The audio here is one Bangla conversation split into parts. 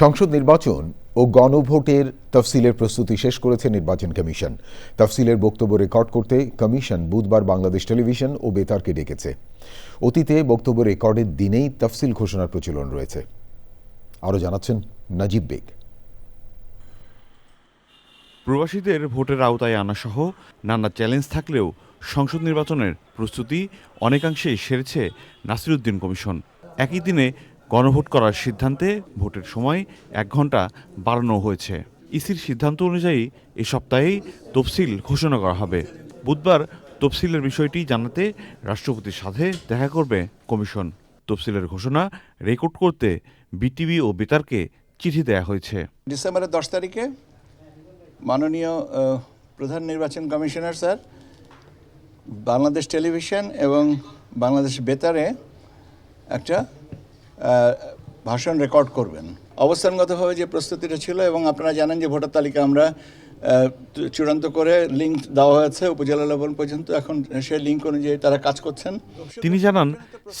সংসদ নির্বাচন ও গণভোটের তফসিলের প্রস্তুতি শেষ করেছে নির্বাচন কমিশন। তফসিলের বক্তব্য রেকর্ড করতে কমিশন বুধবার বাংলাদেশ টেলিভিশন ও বেতারকে ডেকেছে। অতীতে বক্তব্য রেকর্ডের দিনেই তফসিল ঘোষণার প্রচলন রয়েছে। আরও জানাচ্ছেন নাজিব বেগ। প্রবাসীদের ভোটের আওতায় আনাসহ নানা চ্যালেঞ্জ থাকলেও সংসদ নির্বাচনের প্রস্তুতি অনেকাংশেই সেরেছে নাসিরুদ্দিন কমিশন। একই দিনে গণভোট করার সিদ্ধান্তে ভোটের সময় এক ঘণ্টা বাড়ানো হয়েছে। ইসির সিদ্ধান্ত অনুযায়ী এ সপ্তাহেই তফসিল ঘোষণা করা হবে। বুধবার তফসিলের বিষয়টি জানাতে রাষ্ট্রপতির সাথে দেখা করবে কমিশন। তফসিলের ঘোষণা রেকর্ড করতে বিটিভি ও বেতারকে চিঠি দেয়া হয়েছে। ডিসেম্বরের দশ তারিখে মাননীয় প্রধান নির্বাচন কমিশনার স্যার, বাংলাদেশ টেলিভিশন এবং বাংলাদেশ বেতারে একটা ভাষণ রেকর্ড করবেন। অবস্থানগতভাবে যে প্রস্তুতিটা ছিল এবং আপনারা জানেন যে ভোটার তালিকা আমরা চূড়ান্ত করে লিঙ্ক দেওয়া হয়েছে উপজেলা লেভেল পর্যন্ত। এখন সেই লিঙ্ক অনুযায়ী তারা কাজ করছেন। তিনি জানান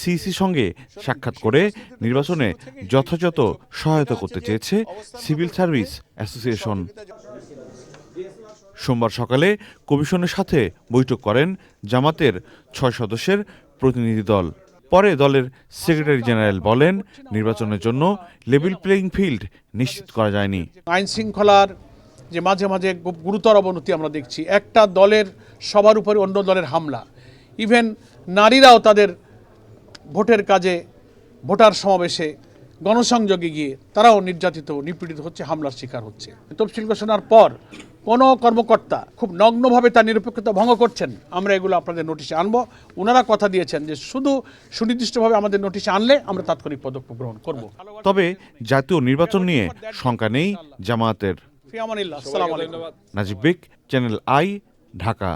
সিসি সঙ্গে সাক্ষাৎ করে নির্বাচনে যথাযথ সহায়তা করতে চেয়েছে সিভিল সার্ভিস অ্যাসোসিয়েশন সোমবার সকালে কমিশনের সাথে বৈঠক করেন জামাতের ছয় সদস্যের প্রতিনিধি দল। পরে দলের সেক্রেটারি জেনারেল বলেন, নির্বাচনের জন্য লেভেল প্লেইং ফিল্ড নিশ্চিত করা যায়নি। আইন শৃঙ্খলার যে মাঝে মাঝে গুরুতর অবনতি আমরা দেখছি, একটা দলের সবার উপরে অন্য দলের হামলা। ইভেন নারীরাও তাদের ভোটের কাজে, ভোটার সমাবেশে গণসংযোগে গিয়ে তারাও নির্যাতিত, নিপীড়িত হচ্ছে, হামলার শিকার হচ্ছে। তফসিল ঘোষণার পর কোনো কর্মকর্তা খুব নগ্নভাবে তার নিরপেক্ষতা ভঙ্গ করছেন আমরা এগুলো আপনাদের নোটিশে আনব। ওনারা কথা দিয়েছেন যে শুধু সুনির্দিষ্টভাবে আমাদের নোটিশে আনলে আমরা তাৎক্ষণিক পদক্ষেপ গ্রহণ করব। তবে জাতীয় নির্বাচন নিয়ে শঙ্কা নেই জামায়াতের। Najib Beg channel I Dhaka.